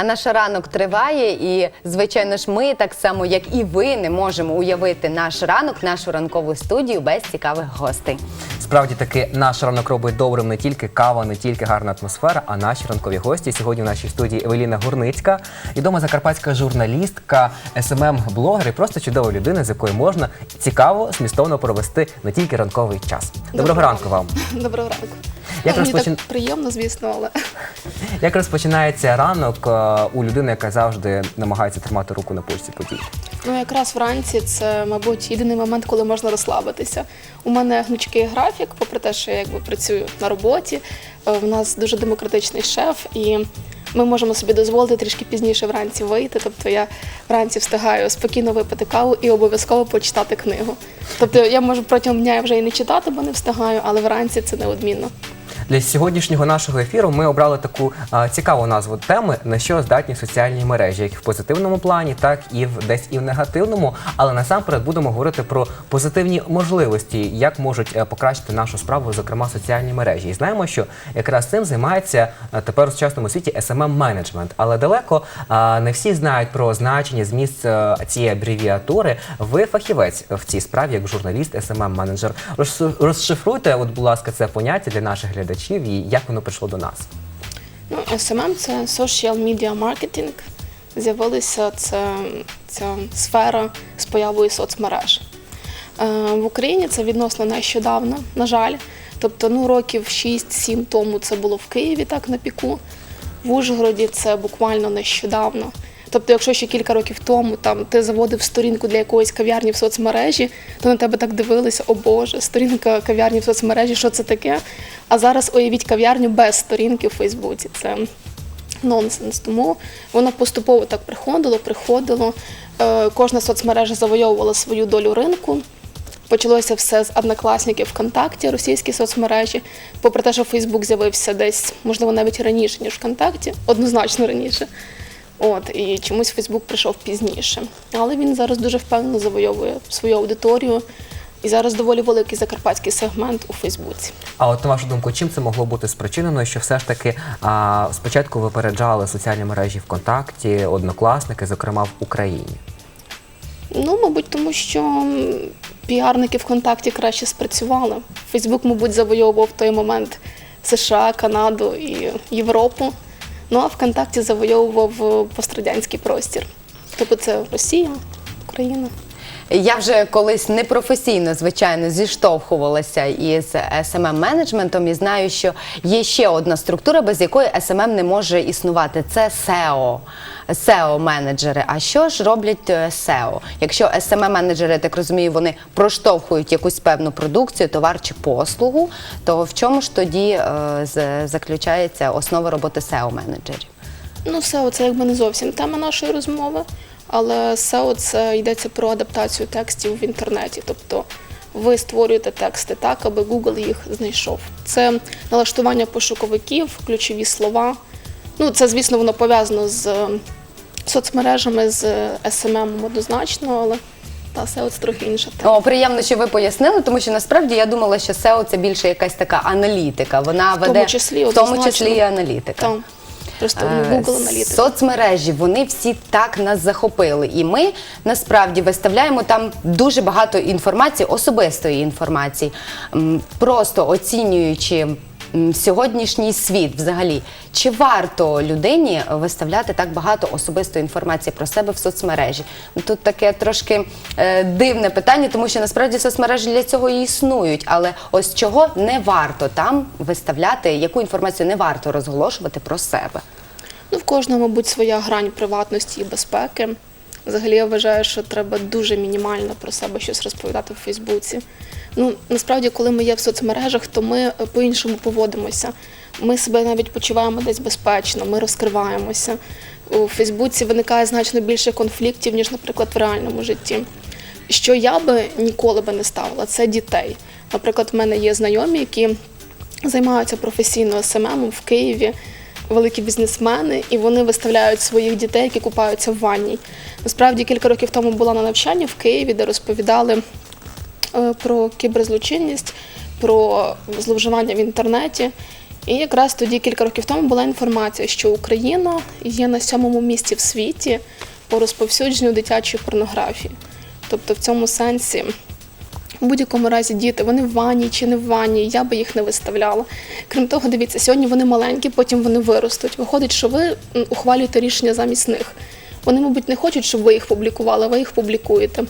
А наш ранок триває, і звичайно ж, ми так само, як і ви, не можемо уявити наш ранок, нашу ранкову студію без цікавих гостей. Справді таки наш ранок робить добрим не тільки кава, не тільки гарна атмосфера, а наші ранкові гості. Сьогодні в нашій студії Евеліна Гурницька, відома закарпатська журналістка, СММ-блогер і просто чудова людина, з якою можна цікаво, змістовно провести не тільки ранковий час. Доброго ранку вам. Доброго ранку. Як Ну, Мені розпочин- так приємно, звісно, але Як розпочинається ранок е, у людини, яка завжди намагається тримати руку на пульсі подій? ну якраз вранці це, мабуть, єдиний момент, коли можна розслабитися. У мене гнучкий графік, попри те, що я якби працюю на роботі. е, В нас дуже демократичний шеф, і ми можемо собі дозволити трішки пізніше вранці вийти. Тобто я вранці встигаю спокійно випити каву і обов'язково почитати книгу. Тобто я можу протягом дня вже і не читати, бо не встигаю, але вранці це неодмінно. Для сьогоднішнього нашого ефіру ми обрали таку а, цікаву назву теми, на що здатні соціальні мережі, як в позитивному плані, так і в десь і в негативному. Але насамперед будемо говорити про позитивні можливості, як можуть е, покращити нашу справу, зокрема соціальні мережі. І знаємо, що якраз цим займається е, тепер у сучасному світі smm менеджмент Але далеко а, не всі знають про значення, зміст е, цієї абревіатури. Ви фахівець в цій справі, як журналіст, smm менеджер Розшифруйте, от, будь ласка, це поняття для наших глядачів і як воно прийшло до нас. Ну, SMM – це Social Media Marketing. З'явилася ця, ця сфера з появою соцмереж. Е, В Україні це відносно нещодавно, на жаль. Тобто, ну, років 6-7 тому це було в Києві, так на піку. В Ужгороді це буквально нещодавно. Тобто, якщо ще кілька років тому там ти заводив сторінку для якоїсь кав'ярні в соцмережі, то на тебе так дивилися, о Боже, сторінка кав'ярні в соцмережі, що це таке? А зараз уявіть кав'ярню без сторінки в Фейсбуці. Це нонсенс. Тому воно поступово так приходило, приходило. Е, Кожна соцмережа завойовувала свою долю ринку. Почалося все з однокласників ВКонтакті, російські соцмережі. Попри те, що Фейсбук з'явився десь, можливо, навіть раніше, ніж ВКонтакті, однозначно раніше. От, і чомусь Фейсбук прийшов пізніше. Але він зараз дуже впевнено завойовує свою аудиторію. І зараз доволі великий закарпатський сегмент у Фейсбуці. А от на вашу думку, чим це могло бути спричинено, що все ж таки а, спочатку випереджали соціальні мережі ВКонтакті, однокласники, зокрема в Україні? Ну, мабуть, тому що піарники ВКонтакті краще спрацювали. Фейсбук, мабуть, завойовував в той момент США, Канаду і Європу. Ну а ВКонтакті завойовував е, пострадянський простір. Тобто це Росія, Україна. Я вже колись непрофесійно, звичайно, зіштовхувалася із smm менеджментом і знаю, що є ще одна структура, без якої SMM не може існувати. Це SEO. SEO-менеджери. А що ж роблять е, SEO? Якщо SMM-менеджери, я так розумію, вони проштовхують якусь певну продукцію, товар чи послугу, то в чому ж тоді е, заключається основа роботи SEO-менеджерів? Ну, SEO – це якби не зовсім тема нашої розмови, але SEO – це йдеться про адаптацію текстів в інтернеті. Тобто ви створюєте тексти так, аби Google їх знайшов. Це налаштування пошуковиків, ключові слова. Ну, це, звісно, воно пов'язано з е, соцмережами, з SMM однозначно, але та SEO – це трохи інша тема. О, приємно, що ви пояснили, тому що насправді я думала, що SEO – це більше якась така аналітика. Вона веде тому числі, в тому числі і аналітика. Там просто Е, Google аналітика. Соцмережі вони всі так нас захопили, і ми насправді виставляємо там дуже багато інформації, особистої інформації, просто оцінюючи. Сьогоднішній світ взагалі чи варто людині виставляти так багато особистої інформації про себе в соцмережі? Тут таке трошки е, дивне питання, тому що насправді соцмережі для цього і існують. Але ось чого не варто там виставляти, яку інформацію не варто розголошувати про себе? Ну, в кожного, мабуть, своя грань приватності і безпеки. Взагалі, я вважаю, що треба дуже мінімально про себе щось розповідати в Фейсбуці. Ну, насправді, коли ми є в соцмережах, то ми е, по-іншому поводимося. Ми себе навіть почуваємо десь безпечно, ми розкриваємося. У Фейсбуці виникає значно більше конфліктів, ніж, наприклад, в реальному житті. Що я би ніколи би не ставила, це дітей. Наприклад, в мене є знайомі, які займаються професійно СММом в Києві, великі бізнесмени, і вони виставляють своїх дітей, які купаються в ванній. Насправді кілька років тому була на навчанні в Києві, де розповідали е, про кіберзлочинність, про зловживання в інтернеті. І якраз тоді кілька років тому була інформація, що Україна є на сьомому місці в світі по розповсюдженню дитячої порнографії. Тобто в цьому сенсі в будь-якому разі діти, вони в ванні чи не в ванні, я би їх не виставляла. Крім того, дивіться, сьогодні вони маленькі, потім вони виростуть. Виходить, що ви ухвалюєте рішення замість них. Вони, мабуть, не хочуть, щоб ви їх публікували, ви їх публікуєте.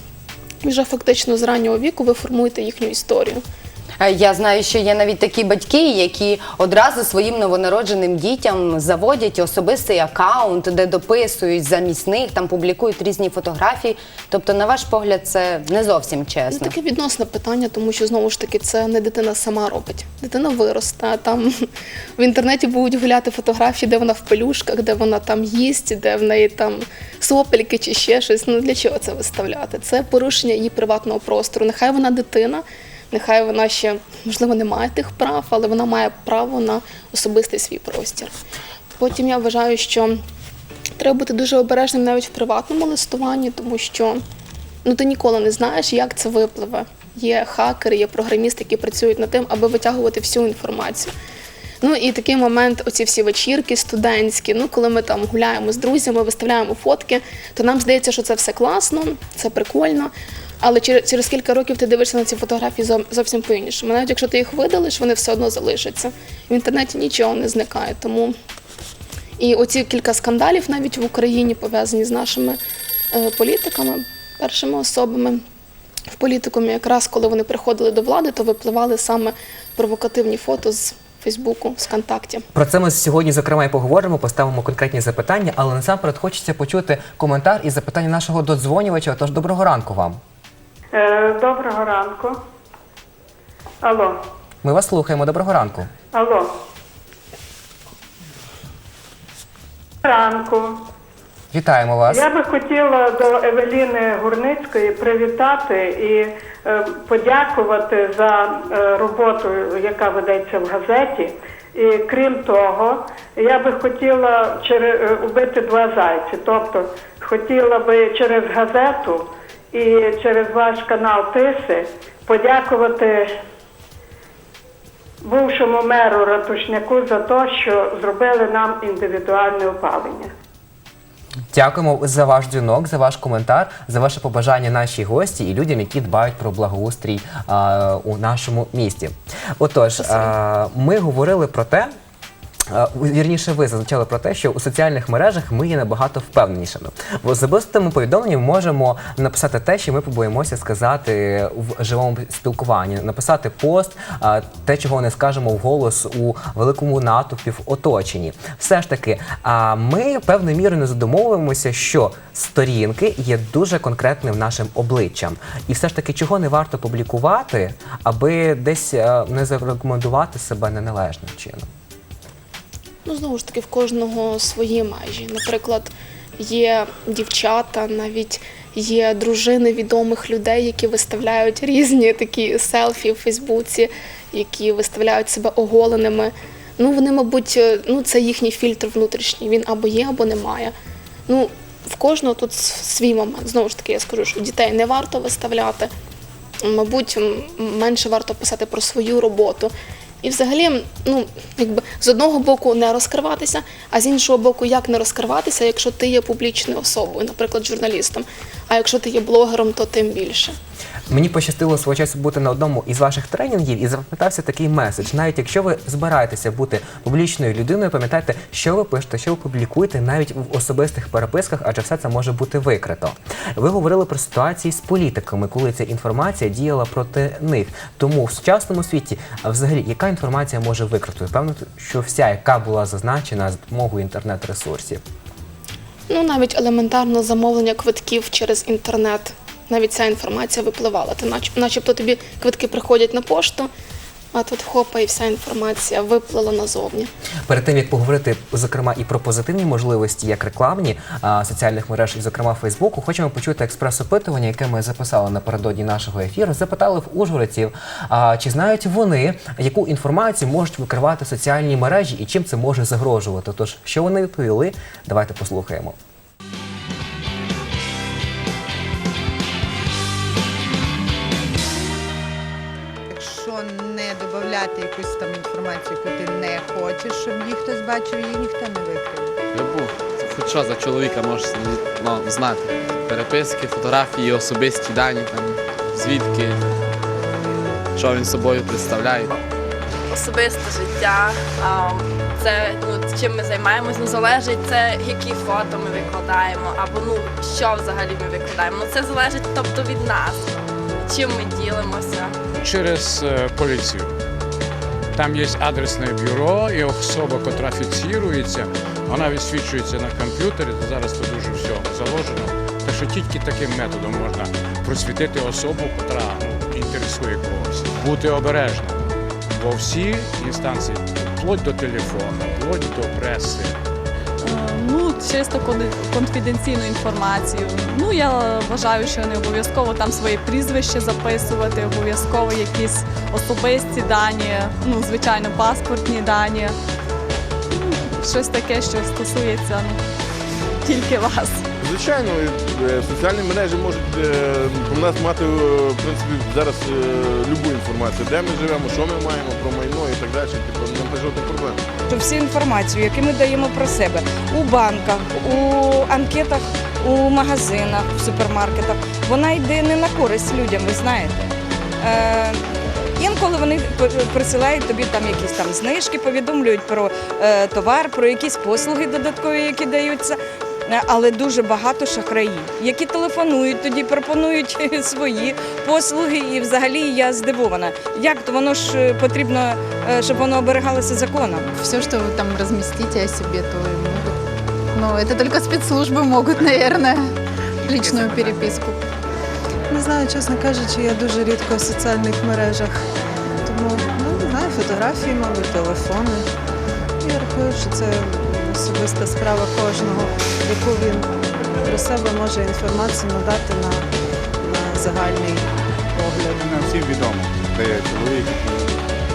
І вже фактично з раннього віку ви формуєте їхню історію. Е, Я знаю, що є навіть такі батьки, які одразу своїм новонародженим дітям заводять особистий акаунт, де дописують замість них, там публікують різні фотографії. Тобто, на ваш погляд, це не зовсім Ну, чесно. таке відносне питання, тому що знову ж таки це не дитина сама робить. Дитина виросте. Там в інтернеті будуть гуляти фотографії, де вона в пелюшках, де вона там їсть, де в неї там сопельки чи ще щось. Ну для чого це виставляти? Це порушення її приватного простору. Нехай вона дитина, нехай вона ще можливо не має тих прав, але вона має право на особистий свій простір. Потім я вважаю, що треба бути дуже обережним навіть в приватному листуванні, тому що ну ти ніколи не знаєш, як це випливе. Є хакери, є програмісти, які працюють над тим, аби витягувати всю інформацію. Ну і такий момент, оці всі вечірки студентські. Ну, коли ми там гуляємо з друзями, виставляємо фотки, то нам здається, що це все класно, це прикольно. Але через, кілька років ти дивишся на ці фотографії зо- зовсім по-іншому. Навіть якщо ти їх видалиш, вони все одно залишаться. В інтернеті нічого не зникає. Тому і оці кілька скандалів навіть в Україні пов'язані з нашими е, політиками, першими особами в політикумі, якраз коли вони приходили до влади, то випливали саме провокативні фото з Фейсбуку, з ВКонтакті. Про це ми сьогодні зокрема і поговоримо, поставимо конкретні запитання, але насамперед хочеться почути коментар і запитання нашого додзвонювача. Тож доброго ранку вам. Е, Доброго ранку. Алло, Ми вас слухаємо. Доброго ранку. алло. Ранку. Вітаємо вас. Я би хотіла до Евеліни Гурницької привітати і е, подякувати за е, роботу, яка ведеться в газеті. І крім того, я би хотіла чере- е, убити два зайці. Тобто хотіла би через газету і через ваш канал Тиси подякувати бувшому меру Ратушняку за те, що зробили нам індивідуальне опалення. Дякуємо за ваш дзвінок, за ваш коментар, за ваше побажання нашій гості і людям, які дбають про благоустрій а, у нашому місті. Отож, а, ми говорили про те. Вірніше, ви зазначали про те, що у соціальних мережах ми є набагато впевненішими. В особистому повідомленні можемо написати те, що ми побоїмося сказати в живому спілкуванні, написати пост, те, чого не скажемо вголос у великому натовпі в оточенні. Все ж таки, ми певною мірою не задумовуємося, що сторінки є дуже конкретним нашим обличчям. І все ж таки, чого не варто публікувати, аби десь не зарекомендувати себе неналежним чином. Ну, знову ж таки, в кожного свої межі. Наприклад, є дівчата, навіть є дружини відомих людей, які виставляють різні такі селфі в Фейсбуці, які виставляють себе оголеними. Ну, вони, мабуть, е, ну, це їхній фільтр внутрішній. Він або є, або немає. Ну, в кожного тут свій момент. Знову ж таки, я скажу, що дітей не варто виставляти. Мабуть, менше варто писати про свою роботу. І взагалі, ну, якби з одного боку не розкриватися, а з іншого боку, як не розкриватися, якщо ти є публічною особою, наприклад, журналістом. А якщо ти є блогером, то тим більше. Мені пощастило свого часу бути на одному із ваших тренінгів і запам'ятався такий меседж. Навіть якщо ви збираєтеся бути публічною людиною, пам'ятайте, що ви пишете, що ви публікуєте навіть в особистих переписках, адже все це може бути викрито. Ви говорили про ситуації з політиками, коли ця інформація діяла проти них. Тому в сучасному світі, взагалі, яка інформація може викрити? Певно, що вся, яка була зазначена з допомогою інтернет-ресурсів. Ну, навіть елементарно замовлення квитків через інтернет. Навіть ця інформація випливала. Ти нач- начебто тобі квитки приходять на пошту, а тут хопа і вся інформація виплила назовні. Перед тим як поговорити зокрема і про позитивні можливості, як рекламні а, соціальних мереж, і зокрема Фейсбуку, хочемо почути експрес-опитування, яке ми записали напередодні нашого ефіру. Запитали в ужгородців, а, чи знають вони, яку інформацію можуть викривати соціальні мережі і чим це може загрожувати. Тож, що вони відповіли, давайте послухаємо. Не додати якусь там інформацію, яку ти не хочеш, щоб її хтось бачив, її ніхто не викриє. Любов. Хоч що за чоловіка можеш ну, знати. Переписки, фотографії, особисті дані, там, звідки, що він собою представляє. особисте життя. Це ну, чим ми займаємось, ну залежить це, які фото ми викладаємо, або ну що взагалі ми викладаємо. Ну це залежить тобто від нас, чим ми ділимося. Через е, поліцію. Там є адресне бюро і особа, котра фіксується, вона відсвічується на комп'ютері. Зараз це дуже все заложено. Так що тільки таким методом можна просвітити особу, котра ну, інтересує когось. Бути обережним. Бо всі інстанції, вплоть до телефону, вплоть до преси, Ну, чисто конфіденційну інформацію. Ну, я вважаю, що не обов'язково там своє прізвище записувати, обов'язково якісь особисті дані, ну, звичайно, паспортні дані. Ну, Щось таке, що стосується ну, тільки вас. Звичайно, е, соціальні мережі можуть е, про нас мати е, в принципі зараз любу інформацію, де ми живемо, що ми маємо про майно і так далі. Типу, немає жодних проблем. Що всю інформацію, яку ми даємо про себе у банках, у анкетах, у магазинах, в супермаркетах, вона йде не на користь людям, ви знаєте. Е, Інколи вони присилають тобі там якісь там знижки, повідомлюють про е, товар, про якісь послуги додаткові, які даються. Е, Але дуже багато шахраїв, які телефонують, тоді пропонують свої послуги. І взагалі я здивована. Як то воно ж е, потрібно, е, щоб воно оберігалося законом. Все, що ви там розмістите о себе, то і можуть. Ну, це тільки спецслужби можуть, мабуть, личную переписку. Не знаю, чесно кажучи, я дуже рідко в соціальних мережах. Тому ну, не знаю, фотографії, мабуть, телефони. Я рахую, що це особиста справа кожного, яку він про себе може інформацію надати на, на загальний погляд. Нам всім відомо, де є чоловік.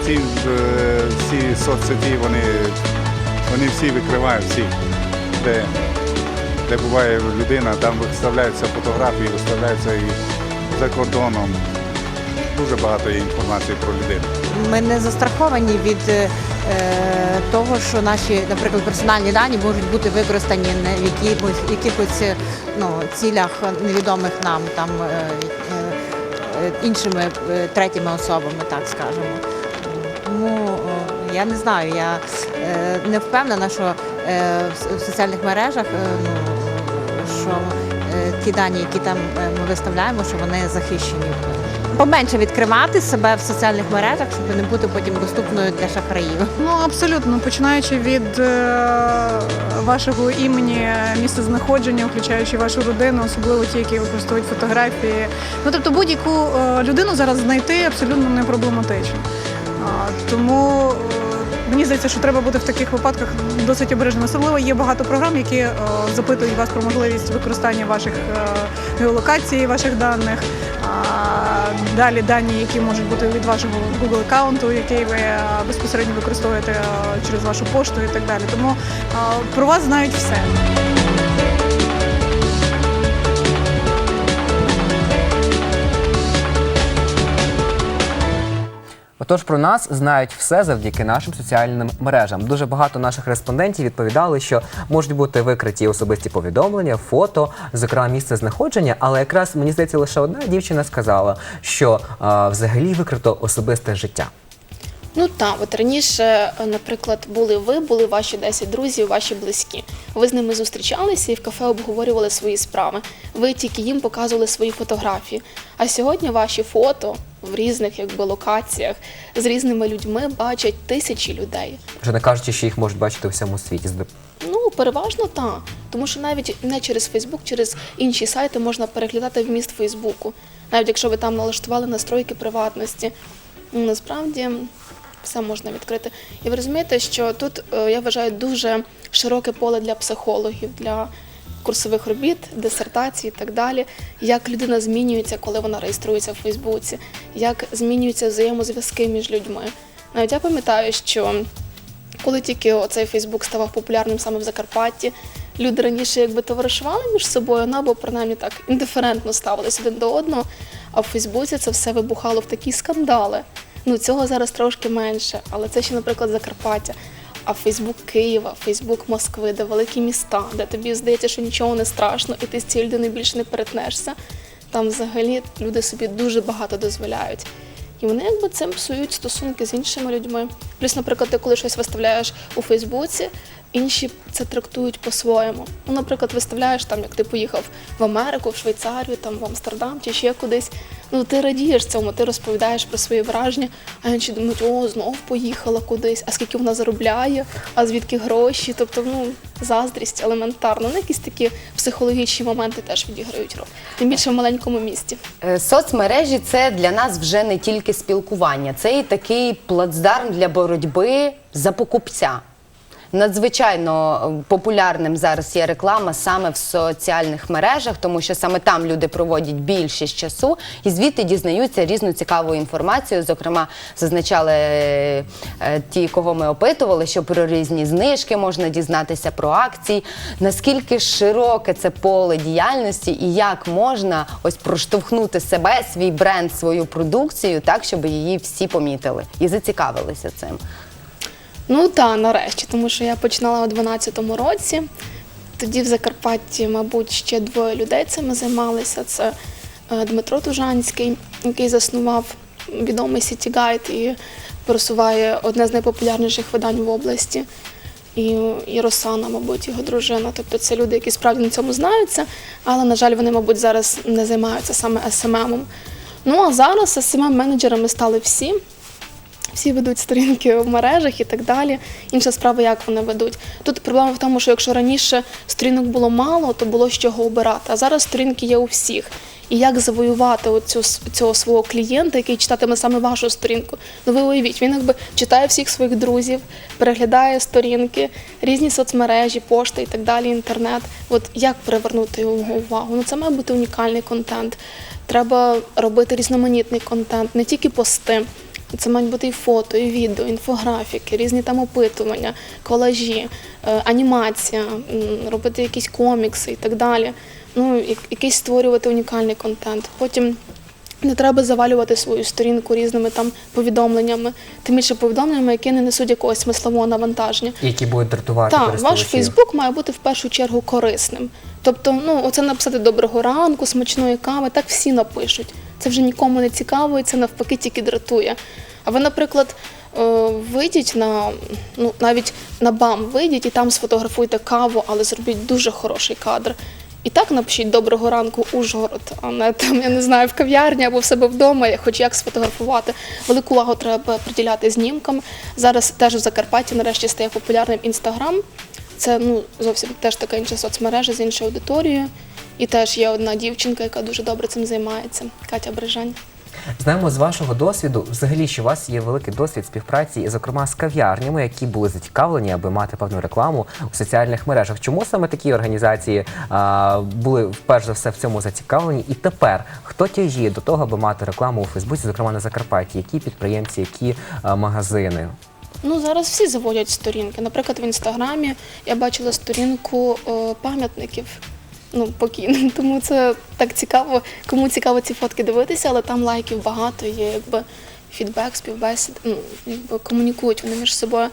Ці е, всі соцсеті, вони, вони всі викривають всі, де, де буває людина, там виставляються фотографії, виставляються і за кордоном. Дуже багато є інформації про людину. Ми не застраховані від е, того, що наші, наприклад, персональні дані можуть бути використані не в якихось, якихось е, ну, цілях невідомих нам там е, іншими третіми особами, так скажемо. Тому я не знаю, я не впевнена, що в соціальних мережах ну, що ті дані, які там ми виставляємо, що вони захищені. Поменше відкривати себе в соціальних мережах, щоб не бути потім доступною для шахраїв. Ну абсолютно, починаючи від е, вашого імені, місця знаходження, включаючи вашу родину, особливо ті, які використовують фотографії. Ну тобто будь-яку е, людину зараз знайти абсолютно не проблематично. А, тому е, мені здається, що треба бути в таких випадках досить обережним. Особливо є багато програм, які е, запитують вас про можливість використання ваших е, геолокацій, ваших даних. А, далі дані, які можуть бути від вашого Google аккаунту, який ви е, безпосередньо використовуєте е, через вашу пошту і так далі. Тому е, про вас знають все. Отож, про нас знають все завдяки нашим соціальним мережам. Дуже багато наших респондентів відповідали, що можуть бути викриті особисті повідомлення, фото, зокрема місце знаходження. Але якраз мені здається, лише одна дівчина сказала, що а, взагалі викрито особисте життя. Ну так, от раніше, е, наприклад, були ви, були ваші 10 друзів, ваші близькі. Ви з ними зустрічалися і в кафе обговорювали свої справи. Ви тільки їм показували свої фотографії. А сьогодні ваші фото в різних якби локаціях з різними людьми бачать тисячі людей. Вже не кажучи, що їх можуть бачити у всьому світі. Ну, переважно так. Тому що навіть не через Фейсбук, через інші сайти можна переглядати вміст Фейсбуку. Навіть якщо ви там налаштували настройки приватності. Ну, Насправді все можна відкрити. І ви розумієте, що тут е, я вважаю дуже широке поле для психологів, для курсових робіт, дисертацій і так далі. Як людина змінюється, коли вона реєструється в Фейсбуці, як змінюються взаємозв'язки між людьми. Навіть я пам'ятаю, що коли тільки оцей Фейсбук ставав популярним саме в Закарпатті, люди раніше якби товаришували між собою, ну або принаймні так індиферентно ставились один до одного. А в Фейсбуці це все вибухало в такі скандали. Ну цього зараз трошки менше, але це ще, наприклад, Закарпаття. А Фейсбук Києва, Фейсбук Москви, де великі міста, де тобі здається, що нічого не страшно, і ти з цією людиною більше не перетнешся. Там взагалі люди собі дуже багато дозволяють. І вони якби цим псують стосунки з іншими людьми. Плюс, наприклад, ти коли щось виставляєш у Фейсбуці, інші це трактують по-своєму. Ну, наприклад, виставляєш там, як ти поїхав в Америку, в Швейцарію, там в Амстердам чи ще кудись. Ну ти радієш цьому, ти розповідаєш про свої враження, а інші думають, о, знов поїхала кудись, а скільки вона заробляє, а звідки гроші. Тобто, ну, заздрість елементарно. Ну, якісь такі психологічні моменти теж відіграють роль. Тим більше в маленькому місті. Е, Соцмережі це для нас вже не тільки спілкування, це і такий плацдарм для боротьби за покупця. Надзвичайно е, популярним зараз є реклама саме в соціальних мережах, тому що саме там люди проводять більшість часу і звідти дізнаються різну цікаву інформацію. Зокрема, зазначали е, е, ті, кого ми опитували, що про різні знижки можна дізнатися про акції. Наскільки широке це поле діяльності, і як можна ось проштовхнути себе, свій бренд, свою продукцію, так щоб її всі помітили і зацікавилися цим. Ну так, нарешті, тому що я починала у 12-му році. Тоді в Закарпатті, мабуть, ще двоє людей цим займалися. Це е, Дмитро Тужанський, який заснував відомий City Guide і просуває одне з найпопулярніших видань в області. І, і Росана, мабуть, його дружина. Тобто це люди, які справді на цьому знаються, але, на жаль, вони, мабуть, зараз не займаються саме SMM-ом. Ну а зараз SMM-менеджерами стали всі всі ведуть сторінки в мережах і так далі. Інша справа, як вони ведуть. Тут проблема в тому, що якщо раніше сторінок було мало, то було з чого обирати. А зараз сторінки є у всіх. І як завоювати оцю, цього свого клієнта, який читатиме саме вашу сторінку? Ну ви уявіть, він якби читає всіх своїх друзів, переглядає сторінки, різні соцмережі, пошти і так далі, інтернет. От як привернути його увагу? Ну це має бути унікальний контент. Треба робити різноманітний контент, не тільки пости. Це мають бути і фото, і відео, інфографіки, різні там опитування, колажі, е, анімація, робити якісь комікси і так далі. Ну, якийсь створювати унікальний контент. Потім не треба завалювати свою сторінку різними там повідомленнями, тим більше повідомленнями, які не несуть якогось смислового навантаження. Які будуть дратувати Так, ваш. Фейсбук має бути в першу чергу корисним. Тобто, ну, оце написати доброго ранку, смачної кави, так всі напишуть. Це вже нікому не цікаво, і це навпаки тільки дратує. А ви, наприклад, е, вийдіть на ну навіть на БАМ вийдіть і там сфотографуйте каву, але зробіть дуже хороший кадр. І так напишіть доброго ранку Ужгород, а не там, я не знаю, в кав'ярні або в себе вдома, хоч як сфотографувати. Велику увагу треба приділяти знімкам. Зараз теж в Закарпатті нарешті стає популярним інстаграм. Це ну зовсім теж така інша соцмережа з іншою аудиторією. І теж є одна дівчинка, яка дуже добре цим займається, Катя Брижань. Знаємо з вашого досвіду, взагалі, що у вас є великий досвід співпраці, зокрема, з кав'ярнями, які були зацікавлені, аби мати певну рекламу у соціальних мережах. Чому саме такі організації а, були перш за все в цьому зацікавлені? І тепер хто тяжіє до того, аби мати рекламу у Фейсбуці, зокрема на Закарпатті? Які підприємці, які а, магазини? Ну зараз всі заводять сторінки. Наприклад, в інстаграмі я бачила сторінку е, пам'ятників. Ну, покійним. Тому це так цікаво, кому цікаво ці фотки дивитися, але там лайків багато, є якби фідбек, співбесід, ну, якби комунікують вони між собою.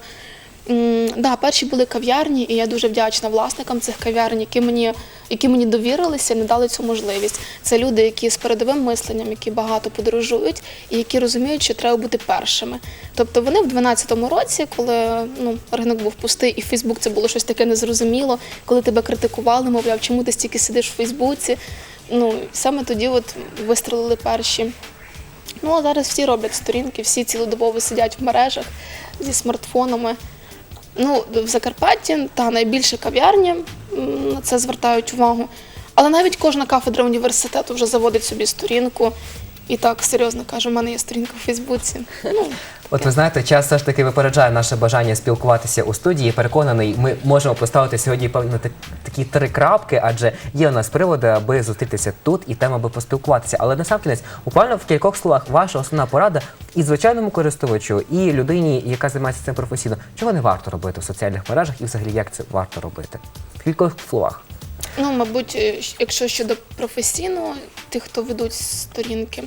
Да, перші були кав'ярні, і я дуже вдячна власникам цих кав'ярень, які мені, які мені довірилися, не дали цю можливість. Це люди, які з передовим мисленням, які багато подорожують, і які розуміють, що треба бути першими. Тобто вони в 12-му році, коли ну, ринок був пустий, і Фейсбук це було щось таке незрозуміло, коли тебе критикували, мовляв, чому ти стільки сидиш в Фейсбуці. Ну, саме тоді от вистрелили перші. Ну, а зараз всі роблять сторінки, всі цілодобово сидять в мережах зі смартфонами. Ну, в Закарпатті та найбільше кав'ярні на це звертають увагу. Але навіть кожна кафедра університету вже заводить собі сторінку. І так серйозно кажу, в мене є сторінка в Фейсбуці. Ну, От ви знаєте, час все ж таки випереджає наше бажання спілкуватися у студії. Переконаний, ми можемо поставити сьогодні певно такі три крапки, адже є у нас приводи, аби зустрітися тут і тема, аби поспілкуватися. Але насамкінець, буквально в кількох словах, ваша основна порада і звичайному користувачу, і людині, яка займається цим професійно, чого не варто робити в соціальних мережах, і взагалі як це варто робити? В кількох словах. ну, мабуть, е, якщо щодо професійного, тих, хто ведуть сторінки,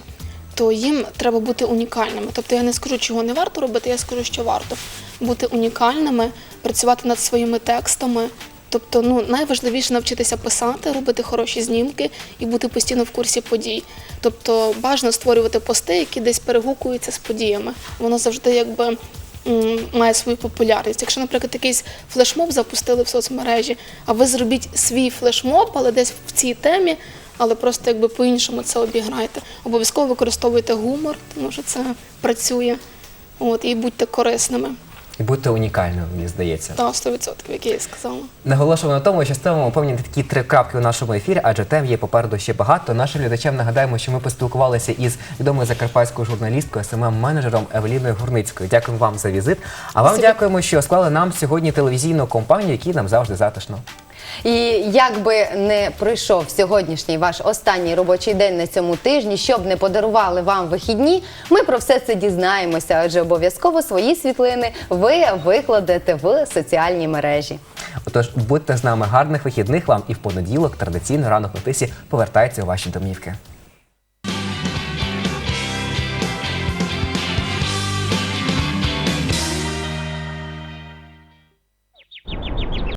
то їм треба бути унікальними. Тобто я не скажу, чого не варто робити, я скажу, що варто бути унікальними, працювати над своїми текстами. Тобто, ну найважливіше навчитися писати, робити хороші знімки і бути постійно в курсі подій. Тобто бажано створювати пости, які десь перегукуються з подіями. Воно завжди якби має свою популярність. Якщо, наприклад, якийсь флешмоб запустили в соцмережі, а ви зробіть свій флешмоб, але десь в цій темі, але просто якби по-іншому це обіграйте. Обов'язково використовуйте гумор, тому що це працює. От, і будьте корисними. І будьте унікальними, мені здається. Та 100%, як я і сказала. Наголошуємо на тому, що ставимо певні такі три крапки у нашому ефірі, адже тем є попереду ще багато. Нашим глядачам нагадаємо, що ми поспілкувалися із відомою закарпатською журналісткою, смм менеджером Евеліною Гурницькою. Дякуємо вам за візит. А вам дякуємо, що склали нам сьогодні телевізійну компанію, якій нам завжди затишно. І як би не пройшов сьогоднішній ваш останній робочий день на цьому тижні, щоб не подарували вам вихідні, ми про все це дізнаємося, адже обов'язково свої світлини ви викладете в соціальні мережі. Отож, будьте з нами гарних вихідних вам і в понеділок традиційно ранок на тисі повертається у ваші домівки.